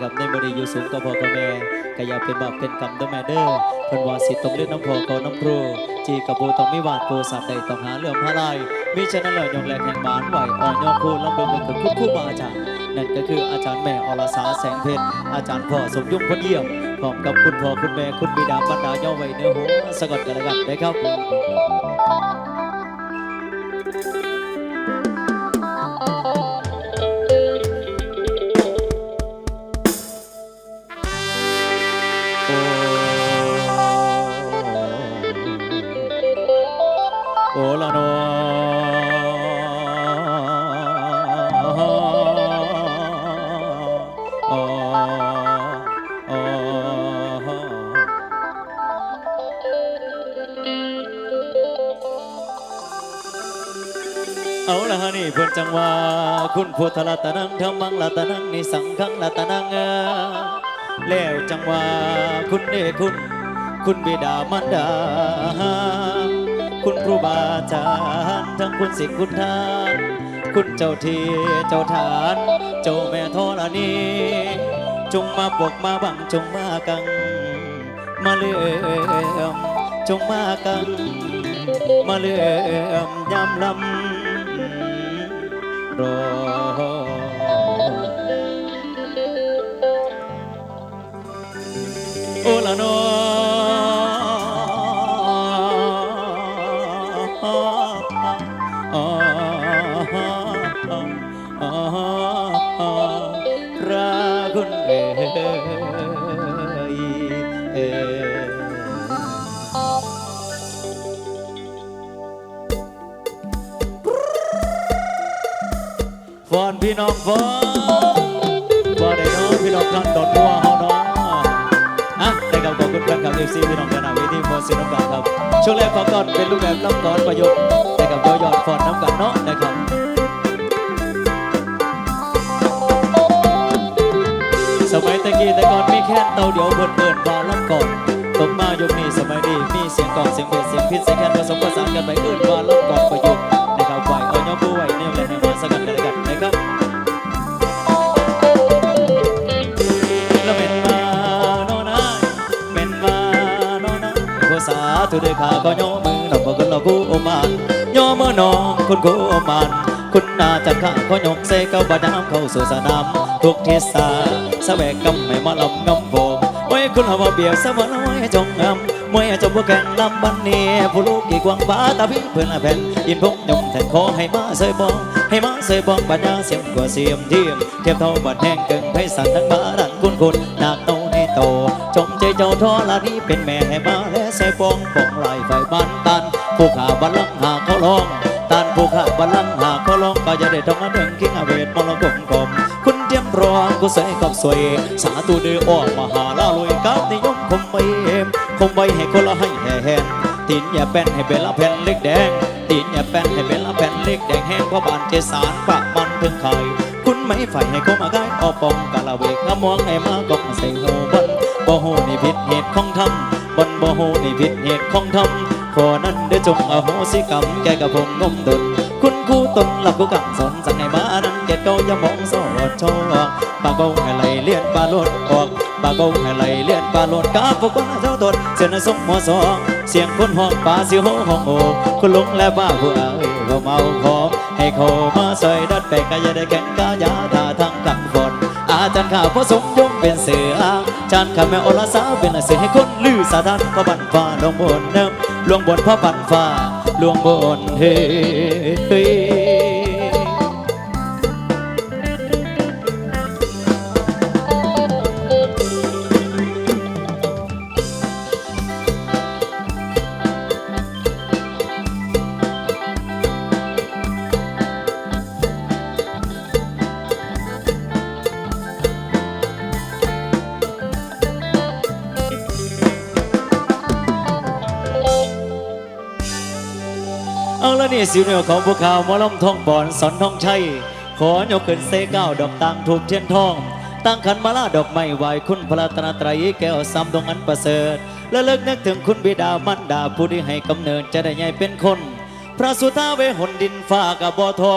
ครับในบริอยู่สูงกับพ่อกับแม่ก็อย่าเป็นบาปเป็นกรรมด้อแม่เด้อเพิ่นว่าสิต้องเลือดน้ำพ่อกับน้ำครูจีกับปูต้องมีวาดปูสัตว์ใดต้องหาเรื่องพระลายมิฉะนั้นแล้วยงแลแห่งบ้านไหวอ่อนยอคูลำเบิกเบิกกับคุณครูบาอาจารย์นั่นก็คืออาจารย์แม่อรสาแสงเพชรอาจารย์พ่อสมยุ่งคนเยี่ยมพร้อมกับคุณพ่อคุณแม่คุณบิดาบรรดาย่อไว้เนื้อหัวสะกดกันแล้วกันนะครับ เพิ่อนจังว่าคุณพุทธรัตนังธรรมังรัตนังนิสังขังรัตนังแล้วจังว่าคุณเดคุณ คุณบิดามารดา คุณครูบาอาจารย์ทั้งคุณสิทธิ์คุณทานคุณเจ้าที่เจ้าฐาน เจ้าแม่ธรณีจงมาปกมาบังจงมากัง มาเลื่อมจงมากัง มาเลื่อมยำลำ รอโอละโนพระคุณเอ๋ พี่น้องฟอนว่ได้น้องพี่น้องท่านดอนบัวเฮาเนาะอะได้ครับขอบคุณแฟนคลับเอฟซีพี่น้องกันนะเวทีมอสิน้ำกันครับช่วงแรกฟังก่อนเป็นรูปแบบน้ำก่อนประยุกต์ได้กับยอยอดฟอนน้ำกันเนาะนะครับสมัยตะกี้แต่ก่อนมีแค่เตาเดียวเพิ่นเปิดบาลังก่อนตกมายุคนี้สมัยนี้มีเสียงกองเสียงเบสเสียงพิษเสียงแคนผสมผสานกันไปเอื่นบาลังก่อนประยุกต์ ข้าก็ย่อมือหนอกคนเรากูอมานย่อมือน้องคุณกูอมานคุณนาจันข้าก็ยกเซเก้าบาดามเข้าสู่สนามทุกทิศสาสะแวกกำไม่มาลำงำโบงไว้คุณหาว่าเบียกสะวันไว้จงงำมวยจมบ่แข่งลำบันเนี้ผู้ลูกกี่กวางบ้าตาพิเพื่อนแผ่นยินพงยมแทนขอให้มาเสยบอง ให้มาเสยบองบัดยาเสียงกว่าเสียมเทียมเทียบเท่าบัดแห้งเกิงไพศาลทั้งบ้าดันคุณคุณหนักโตใน โต จงใจเจ้าทอลานี้เป็นแม่ให้มาและเสยบองปองไหลไฟบ้านตัน ผู้ขาบัลลังก์หาเขาลองตันผู้ขาบัลลังก์หาเขาลองก็จะได้ทองมาเดิงคิงอเวทมรกมกลมคุณเตรียมรองกูใส่กับสวย สาธุเดือออกมหาลาลุยกับนิยมคมไปเอ็มคมไปให้คนละให้แห่แหนตีนอย่าแป้นให้เป็นละแผ่นเล็กแดงตีนอย่าแป้นให้เป็นละแผ่นเล็กแดงแห้งเพราะบานเจสารปะมันเพิ่งไข่คุณ ไม่ไฟให้เขามาได้ออกปองกะละเวกขมองให้มากอกใส่หูบันบ่โหนี่ผิดเหตุของทำบนบ่หูนี่ผิดเหตุของทำขอนั้นเด้อจงอโหสิกรรมแกกับผมงมดนคุณครูตนหลับกูกังสอนสั่งให้มานั้นแกเก้าอย่ามองสอดชอกปากเกาให้ไหลเลียนปลาลดออกปากเกาให้ไหลเลียนปลาลดกาพวกคนเจ้าตนเสียนสมหัวสองเสียงคนห้องป่าสิโหห้องโอคุณลุงและบ้าผู้เอ๋ย ก็เมาขอให้เขามาใส่ดัดแปลงกายาได้แข่งกายาท่าทางกับฝนอาจารย์ข้าพระสงฆ์ยงเป็นเสืออาจารย์ข้าแม่อรสาเป็นเสือให้คนลือสาธานพระบันฟ้าลวงบนเนิมลวงบนพระบันฟ้าลวงบนเฮ้ นี่สิวเหนียวของพวกข่ามอลำทองบอนสอนทองชัยขอยกขึ้นเซเก้าดอกตังถูกเทียนทอง ตั้งขันมาลาดอกไม้ไหวคุณพระตนตรัยแก้วซ้ำดวงอันประเสริฐและเลิกนึกถึงคุณบิดามันดาผู้ที่ให้กำเนิดจะได้ใหญ่เป็นคน พระสุธาเวหนดินฟ้ากับบอทอ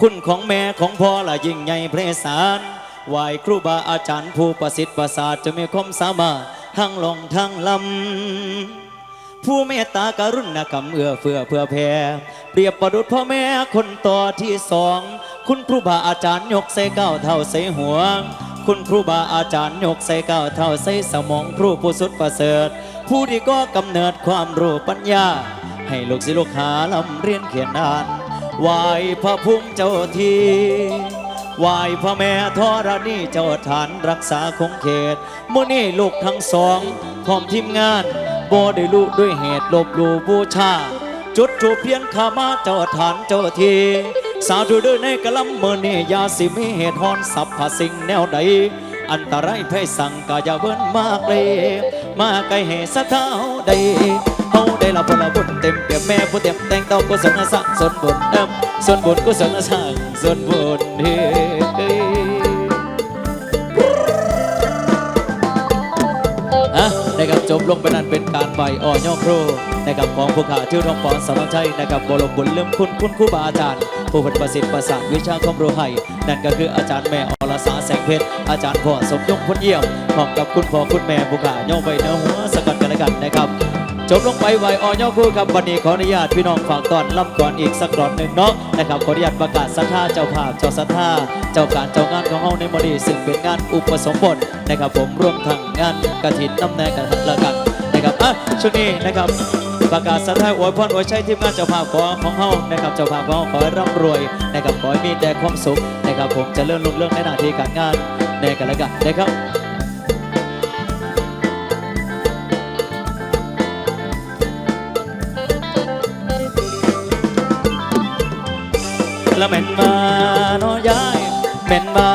คุณของแม่ของพ่อละยิ่งใหญ่เพรสารไหวครูบาอาจารย์ผู้ประสิทธิ์ประสาทจะมีความสามารถทั้งลงทั้งลำ ผู้เมตตากรุณาคำเอื้อเฟื้อเพื่อแผ่เปรียบประดุจพ่อแม่คนต่อที่สอง คุณครูบาอาจารย์ยกใส่เก้าเท่าใส่หัว คุณครูบาอาจารย์ยกใส่เก้าเท่าใส่สมองครูผู้สุดประเสริฐ ผู้ที่ก็กำเนิดความรู้ปัญญา ให้ลูกศิษย์ลูกหาลำเรียนเขียนอ่านไหวพระพุ่มเจ้าทีไหวพระแม่ธรณีเจ้าฐานรักษาคงเขตมื่อนี้ลูกทั้งสองพร้อมทีมงาน บ่ได้รู้ด้วยเหตุลบหลู่บูชา จุดถูเพียนขามาเจ้าฐานเจ้าทีสาวดูด้วยในกะลำเมื่อนี่ยาสิมีเหตุฮอนสับผาสิ่งแนวใด อันตรายไพสั่งกะอย่าเบิ้นมากเลย มาไกลเหตุสะเท้าใดเฮาได้ละพลบุญเต็มเปี่ยมแม่ผู้เต็มแต่งเต้ากุศลสร้างส่วนบุญเอิ่มส่วนบุญกุศลสร้างส่วนบุญเฮ้ บลงไปนั้นเป็นการใบอ่อนย่อครูนะครับของผู้ข่าชื่อทองปอนสมักชัยนะครับบรมบุญเลื่อมคุณคุณครูบาอาจารย์ ผู้เป็นประสิทธิ์ประสานวิชาความรู้ให้นั่นก็คืออาจารย์แม่อรสาแสงเพชรอาจารย์พ่อสมยงพลเยี่ยมพร้อมกับคุณพ่อคุณแม่ผู้ข่าย่อใบเนื้อหัวสกัดกันแล้วกันนะครับ จบลงไปไหวอ่อย่อคู่ครับวันนี้ขออนุญาตพี่น้องฝากตอนล่ำก่อนอีกสักตอนหนึ่งเนาะนะครับขออนุญาตประกาศสัทธาเจ้าภาพเจ้าสัทธาเจ้าการเจ้างานของเฮาในมดีซึ่งเป็นงานอุปสมบทนะครับผมร่วมทั้งงานกฐินน้ำแนกันละกันนะครับอะช่วงนี้นะครับประกาศสัทธาอวยพรอวยชัยทีมงานเจ้าภาพของของเฮานะครับเจ้าภาพของเฮาขอให้ร่ำรวยนะครับขอให้มีแต่ความสุขนะครับผมจะเลื่อนลุ่งเรื่องในหน้าที่การงานในกันละกันนะครับ ละแม่นมาน้อยาย แม่นมา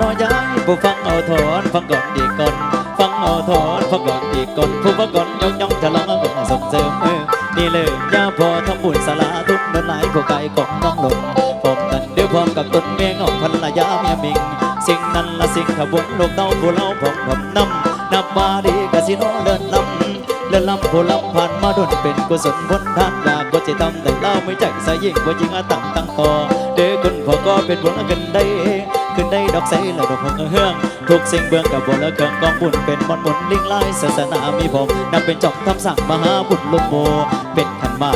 น้อยายผู้ฟังเอาถอนฟังก่อนดีก่อน ฟังเอาถอนฟังก่อนดีก่อนผู้ฟังก่อนยองยองจะลองก็ส่งเสริมเออนี่เลยย่าพอทำบุญสลาทุกเดินหลผู้ไก่ของน้องหลงผมกันเดี๋ยวพร้อมกับตนเมียงของภรรยาเมียมิง สิ่งนั้นละสิ่งขบวนลูกเต้าผู้เล่าผมผมนำนับว่าดีกะสิโนเดินลำ เลื่อนลำผู้ลำผ่านมาดนเป็นกุศลพ้นทานยากก็จะทำแต่เล่าไม่ใจใสายยิ่งกว่ายิงอาตั้งตั้งต่อเด้อคุณพ่อก็เป็นบุญขึ้นได้ขึ้นได้ดอกใสและดอกหงเฮืองทุกสิ่งเบื้องกับบุญและเครื่องกองบุญเป็นมนต์มนต์ลิงไล่ศาสนามีผมนับเป็นจอกทำสั่งมหาบุญลุมโมเป็นขันมา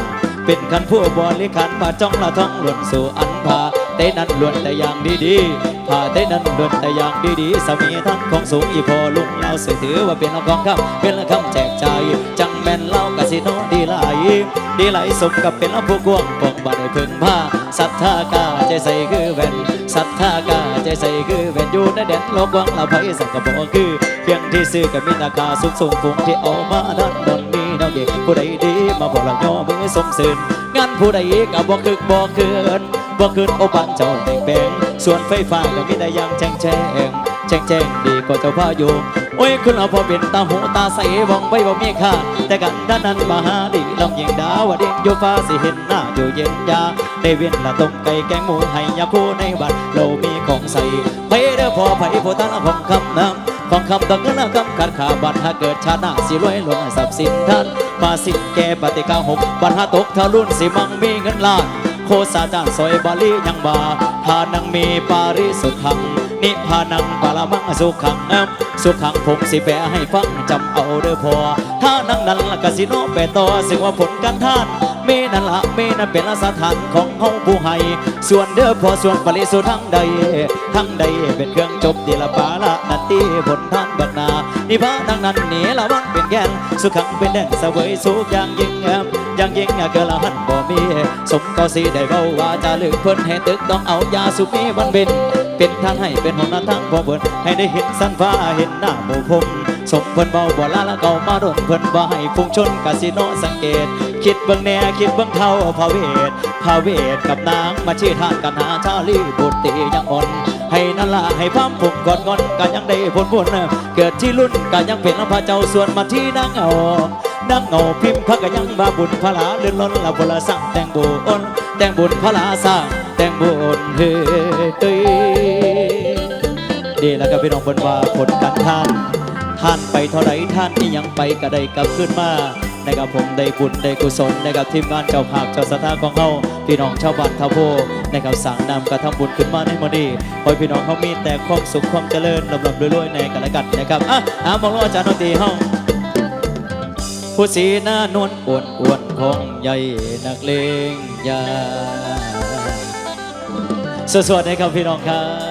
เป็นขันผู้บริขันมาจ้องละท่องหล่นสู่อันพาเต้นั้นล้วนแต่อย่างดีๆ พาเต้นั้นล้วนแต่อย่างดีๆสามีทั้งของสูงอีพอลุงเล่าเสือถือว่าเป็นละของคำเป็นละคำแจกใจจังแม่นเล่ากะสิโนดีไหลดีไหลสมกับเป็นละผู้กวงปองบัดได้พึงผ้าศรัทธากาใจใส่คือแว่นศรัทธากาใจใส่คือแว่นอยู่ในแดนโลกวังละไพสังกะบอกคือเพียงที่ซื้อกับมีราคาสูงสูงฟุ้งที่เอามาดันดนมีน้องเด็กผู้ใดดีมาบอกละย่อมือสมสืนงานผู้ใดก็บ่คึกบ่เกิน บ่คืนโอปันเจ้าแต่งแบงส่วนไฟฟ้าก็มีแต่ยางแจ้งแจ้งแจ้งแจ้งดีกว่าเจ้าพายุโอ้ยคุณเอาพอเป็นตาหูตาใสบองใบบ่มีค่าแต่กันด้านนั้นมาหาดีลำยิงดาวดิ่งอยู่ฟ้าสิเห็นหน้าอยู่เย็นยาได้เวียนละต้มไก่แกงหมูให้ยาคู่ในบัดเรามีของใส่ไผเด้อพอไผผู้ตาของคำนำของคำตะเงินคำขาดขาบัตรหาเกิดชาติหน้าสิรวยล้นทรัพย์สินท่านมาสิแก่ปฏิกาหกบัตรหาตกทารุ่นสิมังมีเงินล้าน โคสาจารย์ซอยบาลียังบาทานังมีปาริสุทธัง นิพานังปาลมังสุขังน้ำสุขังผมสิแปลให้ฟังจำเอาเด้อพอถ้านังนั้นละกสิโนแปต่อซึ่งว่าผลการท่านมีนั่นละมีนั่นเป็นละสถานของเฮาผู้ให้ส่วนเด้อพอส่วนปริสุทธิ์ทั้งใด ทั้งใดเป็นเครื่องจบดีละปาละนันตีผลทานบักนา นิพพานังนั้นหนีละวันเป็นแกนสุขังเป็นแดนเสวยสุขอย่างยิ่งแอมอย่างยิ่งเกลหันบ่มีสมก็สิได้เว้าว่าจะลึกเพิ่นให้ตึกต้องเอายาสุมีวันเป็นเป็นทางให้เป็นหนทางพอเพิ่นให้ได้เห็นสันฟ้าเห็นหน้าหมู่พมสมเพิ่นเบาบ่ลาละเก่ามาโดนเพิ่นบ่ให้ฟุ้งชนกาสิโนสังเกต คิดเบิ่งแน่คิดเบิ่งเท่าพระเวทพระเวทกับนางมาชี้ทานกันหาชาลีบุตรตียังอ่อน ให้นั่นละให้พามผุกก่อนก่อนก็ยังได้ผลบุญเกิดที่รุ่นก็ยังเป็นพระเจ้าส่วนมาที่นางเอานางเอาพิมพ์พระก็ยังบาบุญพระลาเลื่อนล้นละพละสั่งแต่งบุญแต่งบุญพระลาสร้างแต่งบุญเฮ้ยดีแล้วก็พี่น้องบนว่าผลการทานท่านไปเท่าไรท่านนี่ยังไปก็ได้กลับขึ้นมานะครับผมได้บุญได้กุศลนะครับทีมงานเจ้าภาพเจ้าสถานของเฮา พี่น้องชาวบ้านทาโพนะครับสั่งนำกระทำบุญขึ้นมาในมือนี้ขอให้พี่น้องเขามีแต่ความสุขความเจริญลำลำรวยๆในกันและกันนะครับอะอามองล้อาจารย์ดนตรีห้องผู้สีหน้านวลอ้วนอ้วนของใหญ่นักเลงยาสวัสดีครับพี่น้องครับ